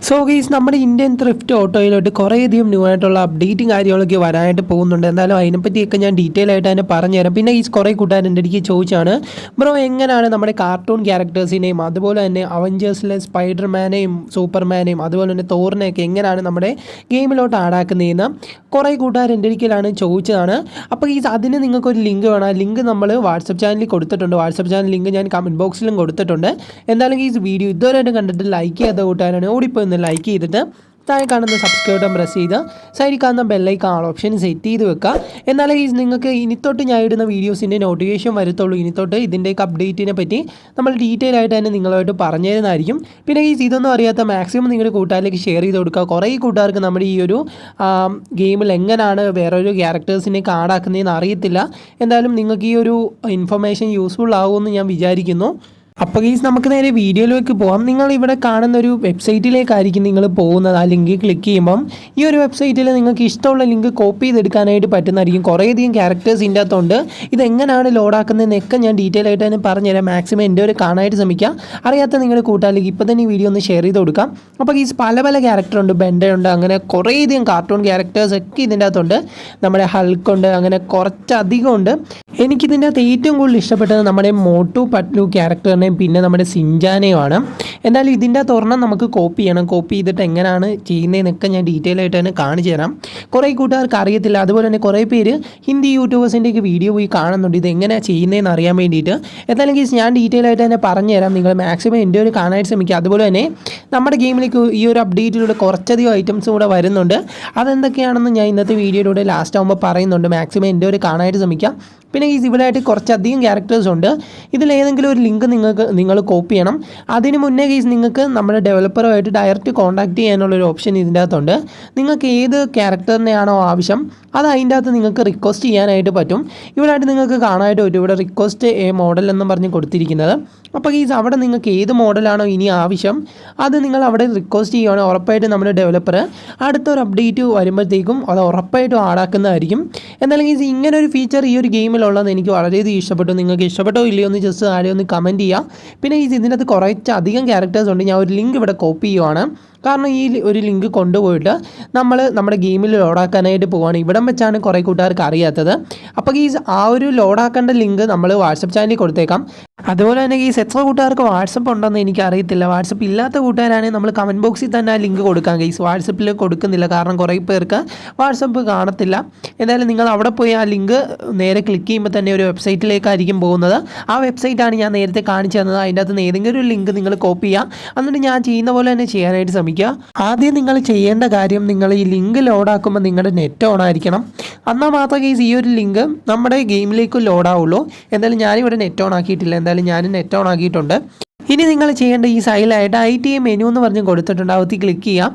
So ഗീസ് നമ്മുടെ Indian thrift ഓട്ടോയിലോട്ട് കുറേയധികം new ആയിട്ടുള്ള അപ്ഡേറ്റും കാര്യങ്ങളൊക്കെ വരാനായിട്ട് പോകുന്നുണ്ട്. എന്തായാലും അതിനെപ്പറ്റിയൊക്കെ ഞാൻ ഡീറ്റെയിൽ ആയിട്ട് തന്നെ പറഞ്ഞുതരാം. പിന്നെ ഈ കുറേ കൂട്ടുകാരന്റെ എനിക്ക് ചോദിച്ചാണ് ബ്രോ എങ്ങനെയാണ് നമ്മുടെ കാർട്ടൂൺ ക്യാരക്ടേഴ്സിനെയും അതുപോലെ തന്നെ അവഞ്ചേഴ്സിലെ സ്പൈഡർമാനെയും സൂപ്പർമാനെയും അതുപോലെ തന്നെ തോറിനെയൊക്കെ എങ്ങനെയാണ് നമ്മുടെ ഗെയിമിലോട്ട് ആടാക്കുന്നതെന്ന് കുറേ കൂട്ടുകാർ എന്റെ ഒരിക്കലാണ് ചോദിച്ചതാണ്. അപ്പോൾ ഈ അതിന് നിങ്ങൾക്കൊരു ലിങ്ക് വേണം. ആ ലിങ്ക് നമ്മൾ വാട്സപ്പ് ചാനലിൽ കൊടുത്തിട്ടുണ്ട്. വാട്സപ്പ് ചാനൽ ലിങ്ക് ഞാൻ കമന്റ് ബോക്സിലും കൊടുത്തിട്ടുണ്ട്. എന്തായാലും ഈ വീഡിയോ ഇതുവരെ കണ്ടിട്ട് ലൈക്ക് ചെയ്ത കൂട്ടുകാരാണ്. ഓടിപ്പോയി ഒന്ന് ലൈക്ക് ചെയ്തിട്ട് താഴെ കാണുന്ന സബ്സ്ക്രൈബ് ബട്ടൺ പ്രസ് ചെയ്ത് സൈഡിൽ കാണുന്ന ബെല്ലൈക്കൺ ആൾ ഓപ്ഷൻ സെറ്റ് ചെയ്ത് വെക്കുക. എന്നാലേ നിങ്ങൾക്ക് ഇനി തൊട്ട് ഞാൻ ഇടുന്ന വീഡിയോസിന്റെ നോട്ടിഫിക്കേഷൻ വരത്തുള്ളൂ. ഇനി തൊട്ട് ഇതിന്റെയൊക്കെ അപ്ഡേറ്റിനെ പറ്റി നമ്മൾ ഡീറ്റെയിൽ ആയിട്ട് തന്നെ നിങ്ങളുമായിട്ട് പറഞ്ഞു തരുന്നതായിരിക്കും. പിന്നെ ഈ ഇതൊന്നും അറിയാത്ത മാക്സിമം നിങ്ങളുടെ കൂട്ടുകാരിലേക്ക് ഷെയർ ചെയ്ത് കൊടുക്കുക. കുറേ കൂട്ടുകാർക്ക് നമ്മുടെ ഈ ഒരു ഗെയിമിൽ എങ്ങനെയാണ് വേറൊരു ക്യാരക്ടേഴ്സിനെ കാർഡാക്കുന്നതെന്ന് അറിയത്തില്ല. എന്തായാലും നിങ്ങൾക്ക് ഈ ഒരു ഇൻഫർമേഷൻ യൂസ്ഫുൾ ആകുമെന്ന് ഞാൻ വിചാരിക്കുന്നു. അപ്പോൾ ഗീസ് നമുക്ക് നേരെ വീഡിയോയിലേക്ക് പോകാം നിങ്ങൾ ഇവിടെ കാണുന്ന ഒരു വെബ്സൈറ്റിലേക്കായിരിക്കും നിങ്ങൾ പോകുന്നത്. ആ ലിങ്ക് ക്ലിക്ക് ചെയ്യുമ്പം ഈ ഒരു വെബ്സൈറ്റിൽ നിങ്ങൾക്ക് ഇഷ്ടമുള്ള ലിങ്ക് കോപ്പി ചെയ്തെടുക്കാനായിട്ട് പറ്റുന്നതായിരിക്കും. കുറേയധികം ക്യാരക്ടേഴ്സ് ഇതിന്റെ അകത്തുണ്ട്. ഇതെങ്ങനെയാണ് ലോഡാക്കുന്നതെന്നൊക്കെ ഞാൻ ഡീറ്റെയിൽ ആയിട്ട് തന്നെ പറഞ്ഞുതരാം. മാക്സിമം എന്റെ ഒരു കാണാനായിട്ട് ശ്രമിക്കാം. അറിയാത്ത നിങ്ങളുടെ കൂട്ടുകാരിലേക്ക് ഇപ്പോൾ തന്നെ ഈ വീഡിയോ ഒന്ന് ഷെയർ ചെയ്ത് കൊടുക്കാം. അപ്പോൾ ഗീസ് പല പല ക്യാരക്ടറുണ്ട് ബെൻഡയുണ്ട് അങ്ങനെ കുറേയധികം കാർട്ടൂൺ ക്യാരക്ടേഴ്സ് ഒക്കെ ഇതിന്റെ അകത്തുണ്ട്. നമ്മുടെ ഹൾക്കുണ്ട് അങ്ങനെ കുറച്ചധികം ഉണ്ട്. എനിക്കിതിന്റെ അകത്ത് ഏറ്റവും കൂടുതൽ ഇഷ്ടപ്പെട്ടത് നമ്മുടെ മോട്ടു പട്ലു പിന്നെ നമ്മുടെ സിഞ്ചാനെയുമാണ്. എന്തായാലും ഇതിന്റെ തുറന്ന് നമുക്ക് കോപ്പി ചെയ്യണം. കോപ്പി ചെയ്തിട്ട് എങ്ങനെയാണ് ചെയ്യുന്നതെന്നൊക്കെ ഞാൻ ഡീറ്റെയിൽ ആയിട്ട് തന്നെ കാണിച്ചു തരാം. കുറേ കൂട്ടുകാർക്ക് അറിയത്തില്ല. അതുപോലെ തന്നെ കുറേ പേര് ഹിന്ദി യൂട്യൂബേഴ്സിന്റെയൊക്കെ വീഡിയോ പോയി കാണുന്നുണ്ട്. ഇത് എങ്ങനെയാണ് ചെയ്യുന്നതെന്ന് അറിയാൻ വേണ്ടിയിട്ട്. എന്തായാലും കേസ് ഞാൻ ഡീറ്റെയിൽ ആയിട്ട് തന്നെ പറഞ്ഞു തരാം. നിങ്ങൾ മാക്സിമം എന്റെ ഒരു കാണാനായിട്ട് ശ്രമിക്കുക. അതുപോലെ തന്നെ നമ്മുടെ ഗെയിമിലേക്ക് ഈ ഒരു അപ്ഡേറ്റിലൂടെ കുറച്ചധികം ഐറ്റംസ് കൂടെ വരുന്നുണ്ട്. അതെന്തൊക്കെയാണെന്ന് ഞാൻ ഇന്നത്തെ വീഡിയോയിലൂടെ ലാസ്റ്റ് ആകുമ്പോൾ പറയുന്നുണ്ട്. മാക്സിമം എന്റെ ഒരു കാണാനായിട്ട് ശ്രമിക്കാം പിന്നെ ഈ ഇവിടെയായിട്ട് കുറച്ചധികം ക്യാരക്ടേഴ്സ് ഉണ്ട്. ഇതിലേതെങ്കിലും ഒരു ലിങ്ക് നിങ്ങൾക്ക് നിങ്ങൾ കോപ്പി ചെയ്യണം. അതിന് മുന്നേ കേസ് നിങ്ങൾക്ക് നമ്മുടെ ഡെവലപ്പറുമായിട്ട് ഡയറക്റ്റ് കോൺടാക്ട് ചെയ്യാനുള്ള ഒരു ഓപ്ഷൻ ഇതിന്റെ അകത്തുണ്ട്. നിങ്ങൾക്ക് ഏത് ക്യാരക്ടറിനെയാണോ ആവശ്യം അത് അതിന്റെ അകത്ത് നിങ്ങൾക്ക് റിക്വസ്റ്റ് ചെയ്യാനായിട്ട് പറ്റും. ഇവിടെയായിട്ട് നിങ്ങൾക്ക് കാണാനായിട്ട് പറ്റും. ഇവിടെ റിക്വസ്റ്റ് എ മോഡൽ എന്ന് പറഞ്ഞ് കൊടുത്തിരിക്കുന്നത്. അപ്പോൾ ഈസ് അവിടെ നിങ്ങൾക്ക് ഏത് മോഡലാണോ ഇനി ആവശ്യം അത് നിങ്ങൾ അവിടെ റിക്വസ്റ്റ് ചെയ്യുകയാണെങ്കിൽ ഉറപ്പായിട്ടും നമ്മുടെ ഡെവലപ്പർ അടുത്തൊരു അപ്ഡേറ്റ് വരുമ്പോഴത്തേക്കും അത് ഉറപ്പായിട്ടും ആടാക്കുന്നതായിരിക്കും എന്നാലും ഈസ് ഇങ്ങനെ ഒരു ഫീച്ചർ ഈ ഒരു ഗെയിമിലുള്ളത് എനിക്ക് വളരെയധികം ഇഷ്ടപ്പെട്ടു. നിങ്ങൾക്ക് ഇഷ്ടപ്പെട്ടോ ഇല്ലയോ എന്ന് ജസ്റ്റ് ആരെയൊന്ന് കമന്റ് ചെയ്യുക. പിന്നെ ഈസ് ഇതിനകത്ത് കുറച്ച് അധികം ക്യാരക്ടേഴ്സ് ഉണ്ട്. ഞാൻ ഒരു ലിങ്ക് ഇവിടെ കോപ്പി ചെയ്യുവാണ്. കാരണം ഈ ഒരു ലിങ്ക് കൊണ്ടുപോയിട്ട് നമ്മൾ നമ്മുടെ ഗെയിമിൽ ലോഡാക്കാനായിട്ട് പോവുകയാണ് ഇവിടം വെച്ചാണ് കുറേ കൂട്ടുകാർക്ക് അറിയാത്തത്. അപ്പോൾ ഈ ആ ഒരു ലോഡാക്കേണ്ട ലിങ്ക് നമ്മൾ വാട്സപ്പ് ചാനലിൽ കൊടുത്തേക്കാം. അതുപോലെ തന്നെ ഈ എത്ര കൂട്ടുകാർക്ക് വാട്സപ്പ് ഉണ്ടെന്ന് എനിക്ക് അറിയത്തില്ല വാട്സപ്പ് ഇല്ലാത്ത കൂട്ടുകാരാണെങ്കിൽ നമ്മൾ കമന്റ് ബോക്സിൽ തന്നെ ആ ലിങ്ക് കൊടുക്കാം ഗൈസ് വാട്സപ്പിൽ കൊടുക്കുന്നില്ല. കാരണം കുറേ പേർക്ക് വാട്സപ്പ് കാണത്തില്ല. എന്തായാലും നിങ്ങൾ അവിടെ പോയി ആ ലിങ്ക് നേരെ ക്ലിക്ക് ചെയ്യുമ്പോൾ തന്നെ ഒരു വെബ്സൈറ്റിലേക്കായിരിക്കും പോകുന്നത്. ആ വെബ്സൈറ്റാണ് ഞാൻ നേരത്തെ കാണിച്ചു തന്നത്. അതിന്റെ അകത്ത് ഏതെങ്കിലും ഒരു ലിങ്ക് നിങ്ങൾ കോപ്പി ചെയ്യുക എന്നിട്ട് ഞാൻ ചെയ്യുന്ന പോലെ തന്നെ ചെയ്യാനായിട്ട് ശ്രമിക്കുക ആദ്യം നിങ്ങൾ ചെയ്യേണ്ട കാര്യം നിങ്ങൾ ഈ ലിങ്ക് ലോഡാക്കുമ്പോൾ നിങ്ങളുടെ നെറ്റ് ഓൺ ആയിരിക്കണം. എന്നാൽ മാത്രമേ കേസ് ഈ ഒരു ലിങ്ക് നമ്മുടെ ഗെയിമിലേക്ക് ലോഡാവുള്ളൂ. എന്തായാലും ഞാനിവിടെ നെറ്റ് ഓൺ ആക്കിയിട്ടില്ല. എന്തായാലും ഞാൻ നെറ്റ് ഓൺ ആക്കിയിട്ടുണ്ട്. ഇനി നിങ്ങൾ ചെയ്യേണ്ട ഈ സൈലായിട്ട് ഐ ടി മെനു എന്ന് പറഞ്ഞ് കൊടുത്തിട്ടുണ്ട്. അവത്തി ക്ലിക്ക് ചെയ്യാം.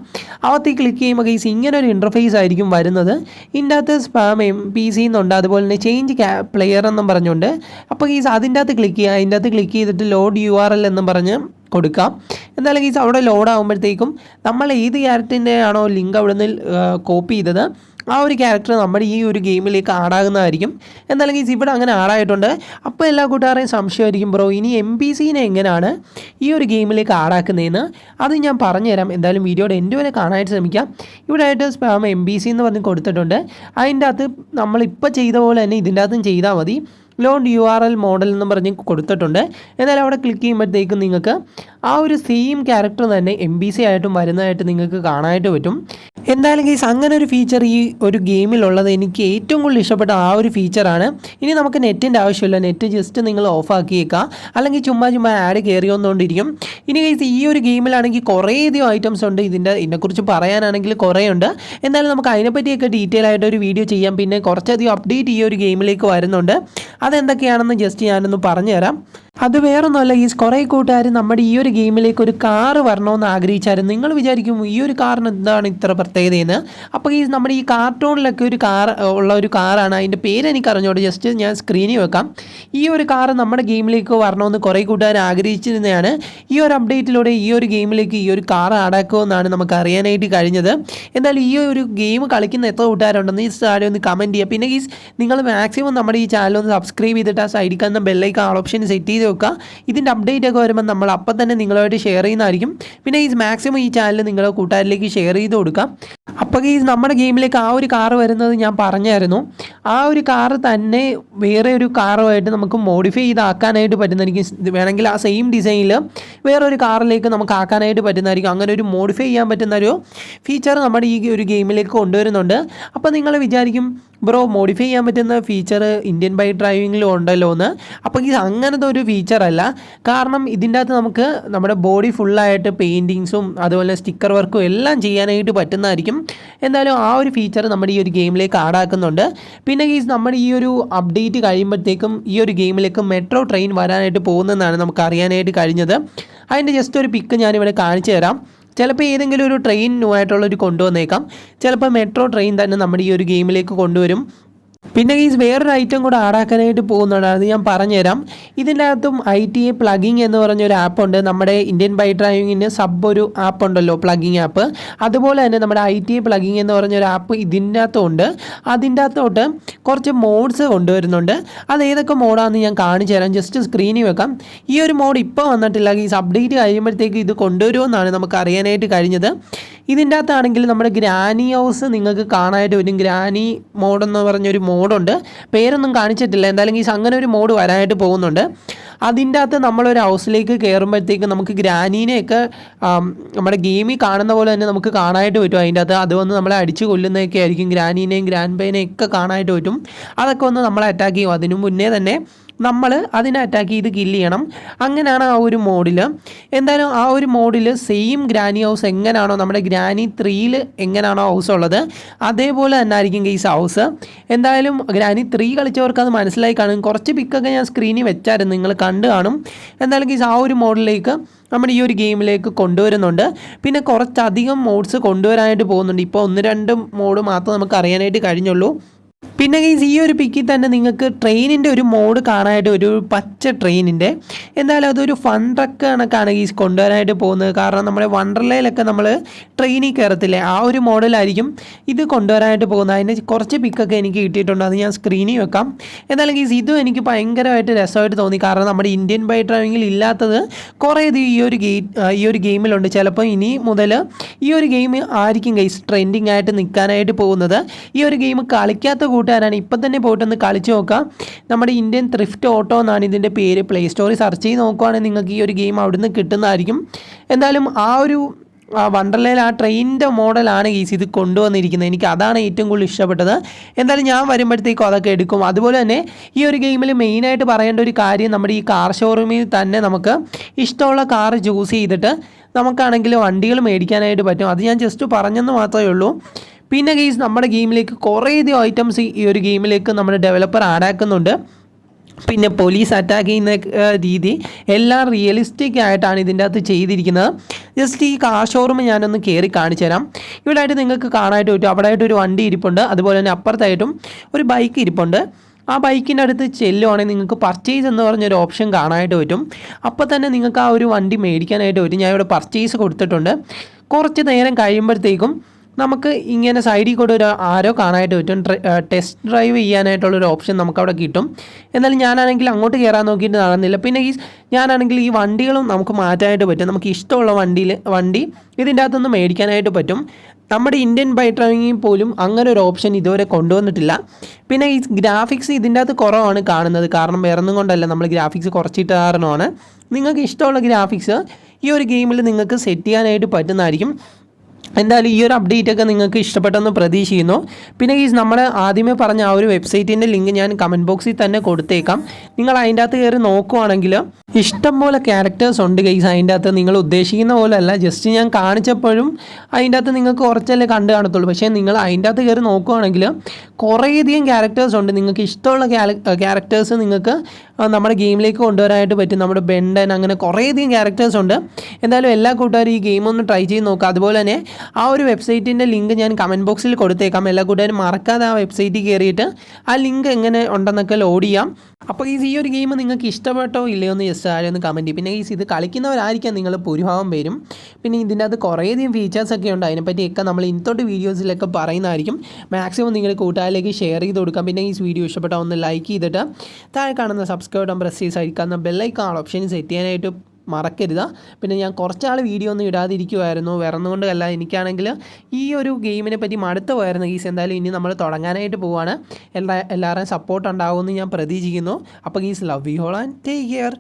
അവത്തി ക്ലിക്ക് ചെയ്യുമ്പോൾ ഈ ഇങ്ങനെ ഒരു ഇന്റർഫേസ് ആയിരിക്കും വരുന്നത്. ഇതിന്റെ അകത്ത് സ്പാം എം പി സി എന്നുണ്ട്. അതുപോലെ തന്നെ ചേഞ്ച് പ്ലെയർ എന്നും പറഞ്ഞുകൊണ്ട് അപ്പോൾ ഈ അതിന്റെ അകത്ത് ക്ലിക്ക് ചെയ്യുക അതിന്റെ അകത്ത് ക്ലിക്ക് ചെയ്തിട്ട് ലോഡ് യു ആർ എൽ എന്നും പറഞ്ഞ് കൊടുക്കാം. എന്തായാലും ഈ അവിടെ ലോഡ് ആകുമ്പോഴത്തേക്കും നമ്മൾ ഏത് ക്യാരറ്റിന്റെ ആണോ ലിങ്ക് അവിടെ നിന്ന് കോപ്പി ചെയ്തത് ആ ഒരു ക്യാരക്ടർ നമ്മുടെ ഈ ഒരു ഗെയിമിലേക്ക് ആടാകുന്നതായിരിക്കും. എന്നല്ലെങ്കിൽ ഇവിടെ അങ്ങനെ ആടായിട്ടുണ്ട്. അപ്പോൾ എല്ലാ കൂട്ടുകാരെയും സംശയമായിരിക്കും ബ്രോ ഇനി എം പി സിനെ എങ്ങനെയാണ് ഈ ഒരു ഗെയിമിലേക്ക് ആടാക്കുന്നതെന്ന്? അത് ഞാൻ പറഞ്ഞുതരാം. എന്തായാലും വീഡിയോയുടെ എന്റെ വരെ കാണാനായിട്ട് ശ്രമിക്കാം. ഇവിടെ ആയിട്ട് സ്പാം എം ബി സി എന്ന് പറഞ്ഞ് കൊടുത്തിട്ടുണ്ട്. അതിന്റെ അകത്ത് നമ്മളിപ്പോൾ ചെയ്ത പോലെ തന്നെ ഇതിന്റെ അകത്തും ചെയ്താൽ മതി. Load U R L model എന്ന് പറഞ്ഞ് കൊടുത്തിട്ടുണ്ട്. എന്നാൽ അവിടെ ക്ലിക്ക് ചെയ്യുമ്പോഴത്തേക്കും നിങ്ങൾക്ക് ആ ഒരു സെയിം ക്യാരക്ടർ തന്നെ എം ബി സി ആയിട്ടും വരുന്നതായിട്ട് നിങ്ങൾക്ക് കാണാനായിട്ട് പറ്റും. എന്തായാലും കേസ് അങ്ങനെ ഒരു ഫീച്ചർ ഈ ഒരു ഗെയിമിലുള്ളത് എനിക്ക് ഏറ്റവും കൂടുതൽ ഇഷ്ടപ്പെട്ട ആ ഒരു ഫീച്ചറാണ് ഇനി നമുക്ക് നെറ്റിന്റെ ആവശ്യമില്ല. നെറ്റ് ജസ്റ്റ് നിങ്ങൾ ഓഫ് ആക്കിയേക്കാം അല്ലെങ്കിൽ ചുമ്മാ ചുമ്മാ ആഡ് കയറി വന്നുകൊണ്ടിരിക്കും ഇനി കേസ് ഈ ഒരു ഗെയിമിലാണെങ്കിൽ കുറേയധികം ഐറ്റംസ് ഉണ്ട്. ഇതിന്റെ ഇതിനെക്കുറിച്ച് പറയാനാണെങ്കിൽ കുറേ ഉണ്ട് എന്നാലും നമുക്ക് അതിനെപ്പറ്റിയൊക്കെ ഡീറ്റെയിൽ ആയിട്ട് ഒരു വീഡിയോ ചെയ്യാം. പിന്നെ കുറച്ചധികം അപ്ഡേറ്റ് ഈ ഒരു ഗെയിമിലേക്ക് വരുന്നുണ്ട്. അതെന്തൊക്കെയാണെന്ന് ജസ്റ്റ് ഞാനൊന്ന് പറഞ്ഞുതരാം. അത് വേറൊന്നുമല്ല ഈ കുറേ കൂട്ടുകാർ നമ്മുടെ ഈ ഒരു ഗെയിമിലേക്ക് ഒരു കാറ് വരണമെന്ന് ആഗ്രഹിച്ചായിരുന്നു. നിങ്ങൾ വിചാരിക്കും ഈ ഒരു കാറിന് എന്താണ് ഇത്ര പ്രത്യേകതയെന്ന് അപ്പോൾ ഈ നമ്മുടെ ഈ കാർട്ടൂണിലൊക്കെ ഒരു കാർ ഉള്ള ഒരു കാറാണ്. അതിന്റെ പേര് എനിക്ക് അറിഞ്ഞോട് ജസ്റ്റ് ഞാൻ സ്ക്രീനിൽ വെക്കാം. ഈ ഒരു കാർ നമ്മുടെ ഗെയിമിലേക്ക് വരണമെന്ന് കുറേ കൂട്ടുകാർ ആഗ്രഹിച്ചിരുന്നതാണ്. ഈ ഒരു അപ്ഡേറ്റിലൂടെ ഈ ഒരു ഗെയിമിലേക്ക് ഈ ഒരു കാർ ആടാക്കുമെന്നാണ് നമുക്ക് അറിയാനായിട്ട് കഴിഞ്ഞത്. എന്നാൽ ഈ ഒരു ഗെയിം കളിക്കുന്ന എത്ര കൂട്ടുകാരുണ്ടെന്ന് ഈ ചാനൽ ഒന്ന് കമന്റ് ചെയ്യുക. പിന്നെ ഈ നിങ്ങൾ മാക്സിമം നമ്മുടെ ഈ ചാനൽ ഒന്ന് സബ്സ്ക്രൈബ് ചെയ്തിട്ട് ആ സൈഡിൽ കാണുന്ന ബെല്ലൈക്കൺ ഓപ്ഷൻ സെറ്റ് ചെയ്ത് വെക്കുക ഇതിന്റെ അപ്ഡേറ്റ് ഒക്കെ വരുമ്പോൾ നമ്മൾ അപ്പം തന്നെ നിങ്ങളുമായിട്ട് ഷെയർ ചെയ്യുന്നതായിരിക്കും. പിന്നെ ഈ മാക്സിമം ഈ ചാനൽ നിങ്ങളുടെ കൂട്ടുകാരിലേക്ക് ഷെയർ ചെയ്ത് കൊടുക്കാം. അപ്പോൾ ഈ നമ്മുടെ ഗെയിമിലേക്ക് ആ ഒരു കാറ് വരുന്നത് ഞാൻ പറഞ്ഞായിരുന്നു ആ ഒരു കാറ് തന്നെ വേറെ ഒരു കാറുമായിട്ട് നമുക്ക് മോഡിഫൈ ചെയ്താക്കാനായിട്ട് പറ്റുന്നതായിരിക്കും വേണമെങ്കിൽ ആ സെയിം ഡിസൈനിൽ വേറെ ഒരു കാറിലേക്ക് നമുക്ക് ആക്കാനായിട്ട് പറ്റുന്നതായിരിക്കും. അങ്ങനെ ഒരു മോഡിഫൈ ചെയ്യാൻ പറ്റുന്ന ഒരു ഫീച്ചർ നമ്മുടെ ഈ ഒരു ഗെയിമിലേക്ക് കൊണ്ടുവരുന്നുണ്ട്. അപ്പോൾ നിങ്ങൾ വിചാരിക്കും ബ്രോ മോഡിഫൈ ചെയ്യാൻ പറ്റുന്ന ഫീച്ചർ ഇന്ത്യൻ ബൈക്ക് ഡ്രൈവിങ്ങിലും ഉണ്ടല്ലോ എന്ന് അപ്പോൾ ഇത് അങ്ങനത്തെ ഒരു ഫീച്ചർ അല്ല. കാരണം ഇതിന്റെ അകത്ത് നമുക്ക് നമ്മുടെ ബോഡി ഫുള്ളായിട്ട് പെയിന്റിങ്സും അതുപോലെ സ്റ്റിക്കർ വർക്കും എല്ലാം ചെയ്യാനായിട്ട് പറ്റുന്നതായിരിക്കും. എന്തായാലും ആ ഒരു ഫീച്ചർ നമ്മുടെ ഈ ഒരു ഗെയിമിലേക്ക് ആഡാക്കുന്നുണ്ട് പിന്നെ ഈ നമ്മുടെ ഈ ഒരു അപ്ഡേറ്റ് കഴിയുമ്പോഴത്തേക്കും ഈ ഒരു ഗെയിമിലേക്ക് മെട്രോ ട്രെയിൻ വരാനായിട്ട് പോകുന്നതെന്നാണ് നമുക്ക് അറിയാനായിട്ട് കഴിഞ്ഞത്. അതിന്റെ ജസ്റ്റ് ഒരു പിക്ക് ഞാനിവിടെ കാണിച്ചു തരാം. ചിലപ്പോൾ ഏതെങ്കിലും ഒരു ട്രെയിനുമായിട്ടുള്ളൊരു കൊണ്ടുവന്നേക്കാം ചിലപ്പോൾ മെട്രോ ട്രെയിൻ തന്നെ നമ്മുടെ ഈ ഒരു ഗെയിമിലേക്ക് കൊണ്ടുവരും. പിന്നെ ഈ വേറൊരു ഐറ്റം കൂടെ ആഡാക്കാനായിട്ട് പോകുന്നുണ്ട് അത് ഞാൻ പറഞ്ഞുതരാം. ഇതിന്റെ അകത്തും ഐ ടി എ പ്ലഗിങ് എന്ന് പറഞ്ഞൊരു ആപ്പുണ്ട് നമ്മുടെ ഇന്ത്യൻ ബൈക്ക് ഡ്രൈവിങ്ങിന് സബ് ഒരു ആപ്പ് ഉണ്ടല്ലോ പ്ലഗിങ് ആപ്പ് അതുപോലെ തന്നെ നമ്മുടെ ഐ ടി എ പ്ലഗിങ് എന്ന് പറഞ്ഞൊരു ആപ്പ് ഇതിന്റെ അകത്തുണ്ട് അതിന്റെ അകത്തോട്ട് കുറച്ച് മോഡ്സ് കൊണ്ടുവരുന്നുണ്ട്. അത് ഏതൊക്കെ മോഡാണെന്ന് ഞാൻ കാണിച്ചു തരാം. ജസ്റ്റ് സ്ക്രീനിൽ വെക്കാം. ഈ ഒരു മോഡ് ഇപ്പോൾ വന്നിട്ടില്ല ഈ അപ്ഡേറ്റ് കഴിയുമ്പോഴത്തേക്ക് ഇത് കൊണ്ടുവരുമെന്നാണ് നമുക്ക് അറിയാനായിട്ട് കഴിഞ്ഞത്. ഇതിന്റെ അകത്താണെങ്കിൽ നമ്മുടെ ഗ്രാനി ഹൗസ് നിങ്ങൾക്ക് കാണാനായിട്ട് വരും ഗ്രാനി മോഡ് എന്ന് പറഞ്ഞൊരു മോഡുണ്ട്. പേരൊന്നും കാണിച്ചിട്ടില്ല. എന്തായാലും ഈ അങ്ങനെ ഒരു മോഡ് വരാനായിട്ട് പോകുന്നുണ്ട്. അതിന്റെ അകത്ത് നമ്മളൊരു ഹൗസിലേക്ക് കയറുമ്പോഴത്തേക്ക് നമുക്ക് ഗ്രാനീനെയൊക്കെ നമ്മുടെ ഗെയിമിൽ കാണുന്ന പോലെ തന്നെ നമുക്ക് കാണാനായിട്ട് പറ്റും അതിന്റെ അകത്ത്. അത് വന്ന് നമ്മളെ അടിച്ചു കൊല്ലുന്നതൊക്കെ ആയിരിക്കും ഗ്രാനീനെയും ഗ്രാൻഡ് പേനെയും ഒക്കെ കാണാനായിട്ട് പറ്റും. അതൊക്കെ വന്ന് നമ്മളെ അറ്റാക്ക് ചെയ്യും. അതിനു മുന്നേ തന്നെ നമ്മൾ അതിനെ അറ്റാക്ക് ചെയ്ത് കില്ല് ചെയ്യണം. അങ്ങനെയാണ് ആ ഒരു മോഡിൽ എന്തായാലും ആ ഒരു മോഡിൽ സെയിം ഗ്രാനി ഹൗസ് എങ്ങനെയാണോ നമ്മുടെ ഗ്രാനി ത്രീയിൽ എങ്ങനെയാണോ ഹൗസ് ഉള്ളത് അതേപോലെ തന്നെ ആയിരിക്കും കേസ് ഹൗസ് എന്തായാലും ഗ്രാനി ത്രീ കളിച്ചവർക്ക് അത് മനസ്സിലായി കാണും. കുറച്ച് പിക്കൊക്കെ ഞാൻ സ്ക്രീനിൽ വെച്ചായിരുന്നു നിങ്ങൾ കണ്ടു കാണും. എന്തായാലും കേസ് ആ ഒരു മോഡിലേക്ക് നമ്മുടെ ഈ ഒരു ഗെയിമിലേക്ക് കൊണ്ടുവരുന്നുണ്ട്. പിന്നെ കുറച്ചധികം മോഡ്സ് കൊണ്ടുവരാനായിട്ട് പോകുന്നുണ്ട്. ഇപ്പോൾ ഒന്ന് രണ്ട് മോഡ് മാത്രം നമുക്ക് അറിയാനായിട്ട് കഴിഞ്ഞുള്ളൂ. പിന്നെ ഗൈസ് ഈ ഒരു പിക്കിൽ തന്നെ നിങ്ങൾക്ക് ട്രെയിനിന്റെ ഒരു മോഡ് കാണാനായിട്ട് ഒരു പച്ച ട്രെയിനിന്റെ എന്തായാലും അതൊരു ഫൺ ട്രക്ക് കണക്കാണ് ഗീസ് കൊണ്ടുവരാനായിട്ട് പോകുന്നത്. കാരണം നമ്മുടെ വണ്ടർലയിലൊക്കെ നമ്മൾ ട്രെയിനിൽ കയറത്തില്ലേ ആ ഒരു മോഡലായിരിക്കും ഇത് കൊണ്ടുവരാനായിട്ട് പോകുന്നത്. അതിന് കുറച്ച് പിക്കൊക്കെ എനിക്ക് കിട്ടിയിട്ടുണ്ട്. അത് ഞാൻ സ്ക്രീനിൽ വെക്കാം. എന്തായാലും ഗീസ് ഇതും എനിക്ക് ഭയങ്കരമായിട്ട് രസമായിട്ട് തോന്നി. കാരണം നമ്മുടെ ഇന്ത്യൻ ബൈ ഡ്രൈവിങ്ങിൽ ഇല്ലാത്തത് കുറേ ഇത് ഈ ഒരു ഗെയിം ഈ ഒരു ഗെയിമിലുണ്ട് ചിലപ്പോൾ ഇനി മുതൽ ഈ ഒരു ഗെയിം ആയിരിക്കും ഗൈസ് ട്രെൻഡിങ് ആയിട്ട് നിൽക്കാനായിട്ട് പോകുന്നത്. ഈ ഒരു ഗെയിം കളിക്കാത്ത കൂട്ടുകാരാണ്. ഇപ്പം തന്നെ പോയിട്ടൊന്ന് കളിച്ച് നോക്കാം. നമ്മുടെ ഇന്ത്യൻ ത്രിഫ്റ്റ് ഓട്ടോ എന്നാണ് ഇതിന്റെ പേര്. പ്ലേ സ്റ്റോറിൽ സെർച്ച് ചെയ്ത് നോക്കുവാണെങ്കിൽ നിങ്ങൾക്ക് ഈ ഒരു ഗെയിം അവിടുന്ന് കിട്ടുന്നതായിരിക്കും. എന്തായാലും ആ ഒരു വണ്ടർലയിൽ ആ ട്രെയിനിന്റെ മോഡലാണ് ഈസ് ഇത് കൊണ്ടുവന്നിരിക്കുന്നത്. എനിക്ക് അതാണ് ഏറ്റവും കൂടുതൽ ഇഷ്ടപ്പെട്ടത്. എന്തായാലും ഞാൻ വരുമ്പോഴത്തേക്കും അതൊക്കെ എടുക്കും. അതുപോലെ തന്നെ ഈ ഒരു ഗെയിമിൽ മെയിനായിട്ട് പറയേണ്ട ഒരു കാര്യം നമ്മുടെ ഈ കാർ ഷോറൂമിൽ തന്നെ നമുക്ക് ഇഷ്ടമുള്ള കാർ ചൂസ് ചെയ്തിട്ട് നമുക്കാണെങ്കിൽ വണ്ടികൾ മേടിക്കാനായിട്ട് പറ്റും. അത് ഞാൻ ജസ്റ്റ് പറഞ്ഞെന്ന് മാത്രമേ ഉള്ളൂ. പിന്നെ ഗെയ്സ് നമ്മുടെ ഗെയിമിലേക്ക് കുറേയധികം ഐറ്റംസ് ഈ ഒരു ഗെയിമിലേക്ക് നമ്മുടെ ഡെവലപ്പർ ആഡാക്കുന്നുണ്ട് പിന്നെ പോലീസ് അറ്റാക്ക് ചെയ്യുന്ന രീതി എല്ലാം റിയലിസ്റ്റിക് ആയിട്ടാണ് ഇതിന്റെ അകത്ത് ചെയ്തിരിക്കുന്നത്. ജസ്റ്റ് ഈ കാർ ഷോറൂം ഞാനൊന്ന് കയറി കാണിച്ചു തരാം. ഇവിടെ ആയിട്ട് നിങ്ങൾക്ക് കാണാനായിട്ട് പറ്റും. അവിടെ ആയിട്ട് ഒരു വണ്ടി ഇരിപ്പുണ്ട്. അതുപോലെ തന്നെ അപ്പുറത്തായിട്ടും ഒരു ബൈക്ക് ഇരിപ്പുണ്ട്. ആ ബൈക്കിന്റെ അടുത്ത് ചെല്ലുവാണെങ്കിൽ നിങ്ങൾക്ക് പർച്ചേസ് എന്ന് പറഞ്ഞൊരു ഓപ്ഷൻ കാണാനായിട്ട് പറ്റും. അപ്പോൾ തന്നെ നിങ്ങൾക്ക് ആ ഒരു വണ്ടി മേടിക്കാനായിട്ട് പറ്റും. ഞാൻ ഇവിടെ പർച്ചേസ് കൊടുത്തിട്ടുണ്ട്. കുറച്ച് നേരം കഴിയുമ്പോഴത്തേക്കും നമുക്ക് ഇങ്ങനെ സൈഡിൽ കൂടെ ഒരു ആരോ കാണാനായിട്ട് പറ്റും. ടെസ്റ്റ് ഡ്രൈവ് ചെയ്യാനായിട്ടുള്ളൊരു ഓപ്ഷൻ നമുക്ക് അവിടെ കിട്ടും. എന്നാലും ഞാനാണെങ്കിൽ അങ്ങോട്ട് കയറാൻ നോക്കിയിട്ട് നടന്നില്ല. പിന്നെ ഈ ഞാനാണെങ്കിൽ ഈ വണ്ടികളും നമുക്ക് മാറ്റാനായിട്ട് പറ്റും. നമുക്ക് ഇഷ്ടമുള്ള വണ്ടിയിൽ വണ്ടി ഇതിന്റെ അകത്തുനിന്ന് മേടിക്കാനായിട്ട് പറ്റും. നമ്മുടെ ഇന്ത്യൻ ബൈക്ക് ഡ്രൈവിങ്ങിൽ പോലും അങ്ങനെ ഒരു ഓപ്ഷൻ ഇതുവരെ കൊണ്ടുവന്നിട്ടില്ല. പിന്നെ ഈ ഗ്രാഫിക്സ് ഇതിന്റെ അകത്ത് കുറവാണ് കാണുന്നത്. കാരണം വേറൊന്നും കൊണ്ടല്ല. നമ്മൾ ഗ്രാഫിക്സ് കുറച്ചിട്ട് കാരണമാണ്. നിങ്ങൾക്ക് ഇഷ്ടമുള്ള ഗ്രാഫിക്സ് ഈ ഒരു ഗെയിമിൽ നിങ്ങൾക്ക് സെറ്റ് ചെയ്യാനായിട്ട് പറ്റുന്നതായിരിക്കും. എന്തായാലും ഈ ഒരു അപ്ഡേറ്റ് ഒക്കെ നിങ്ങൾക്ക് ഇഷ്ടപ്പെട്ടെന്ന് പ്രതീക്ഷിക്കുന്നു. പിന്നെ ഈ നമ്മൾ ആദ്യമേ പറഞ്ഞ ആ ഒരു വെബ്സൈറ്റിന്റെ ലിങ്ക് ഞാൻ കമന്റ് ബോക്സിൽ തന്നെ കൊടുത്തേക്കാം. നിങ്ങൾ അതിന്റെ അകത്ത് കയറി നോക്കുവാണെങ്കിൽ ഇഷ്ടം പോലെ ക്യാരക്ടേഴ്സ് ഉണ്ട് ഗൈസ് അതിന്റെ അകത്ത്. നിങ്ങൾ ഉദ്ദേശിക്കുന്ന പോലെ അല്ല ജസ്റ്റ് ഞാൻ കാണിച്ചപ്പോഴും അതിന്റെ അകത്ത് നിങ്ങൾക്ക് കുറച്ചല്ലേ കണ്ടു കാണത്തുള്ളൂ. പക്ഷേ നിങ്ങൾ അതിന്റെ അകത്ത് കയറി നോക്കുവാണെങ്കിൽ കുറേയധികം ക്യാരക്ടേഴ്സ് ഉണ്ട്. നിങ്ങൾക്ക് ഇഷ്ടമുള്ള ക്യാരക്ടേഴ്സ് നിങ്ങൾക്ക് നമ്മുടെ ഗെയിമിലേക്ക് കൊണ്ടുവരാനായിട്ട് പറ്റും. നമ്മുടെ ബെൻഡൻ അങ്ങനെ കുറേയധികം ക്യാരക്ടേഴ്സ് ഉണ്ട്. എന്തായാലും എല്ലാ കൂട്ടുകാരും ഈ ഗെയിം ഒന്ന് ട്രൈ ചെയ്ത് നോക്കുക അതുപോലെ തന്നെ ആ ഒരു വെബ്സൈറ്റിന്റെ ലിങ്ക് ഞാൻ കമന്റ് ബോക്സിൽ കൊടുത്തേക്കാം. എല്ലാ കൂട്ടുകാരും മറക്കാതെ ആ വെബ്സൈറ്റിൽ കയറിയിട്ട് ആ ലിങ്ക് എങ്ങനെ ഉണ്ടെന്നൊക്കെ ലോഡ് ചെയ്യാം. അപ്പോൾ ഈ ഈ ഒരു ഗെയിം നിങ്ങൾക്ക് ഇഷ്ടപ്പെട്ടോ ഇല്ലയോ എന്ന് ജസ്റ്റ് ആരും ഒന്ന് കമന്റ് പിന്നെ ഈ ഇത് കളിക്കുന്നവരായിരിക്കാം നിങ്ങൾ ഭൂരിഭാഗം പേരും. പിന്നെ ഇതിന്റെ അത് കുറേയധികം ഫീച്ചേഴ്സൊക്കെ ഉണ്ട്. അതിനെപ്പറ്റിയൊക്കെ നമ്മൾ ഇന്നത്തോട്ട് വീഡിയോസിലൊക്കെ പറയുന്നതായിരിക്കും. മാക്സിമം നിങ്ങൾ കൂട്ടുകാരിലേക്ക് ഷെയർ ചെയ്ത് കൊടുക്കാം. പിന്നെ ഈ വീഡിയോ ഇഷ്ടപ്പെട്ടാൽ ഒന്ന് ലൈക്ക് ചെയ്തിട്ട് താഴെ കാണുന്ന സബ്സ്ക്രൈബ് ബട്ടൺ പ്രസ് ചെയ്ത് സഹിക്കാവുന്ന ബെല്ലൈക്കാൾ ഓപ്ഷൻ സെറ്റ് ചെയ്യാനായിട്ട് മറക്കരുത്. പിന്നെ ഞാൻ കുറച്ചാൾ വീഡിയോ ഒന്നും ഇടാതിരിക്കുമായിരുന്നു വിറന്നുകൊണ്ടല്ല. എനിക്കാണെങ്കിൽ ഈ ഒരു ഗെയിമിനെ പറ്റി മടുത്ത് പോയായിരുന്നു ഗീസ്. എന്തായാലും ഇനി നമ്മൾ തുടങ്ങാനായിട്ട് പോവാണ്. എല്ലാ എല്ലാവരുടെയും സപ്പോർട്ട് ഉണ്ടാകുമെന്ന് ഞാൻ പ്രതീക്ഷിക്കുന്നു. അപ്പോൾ guys love you all and take care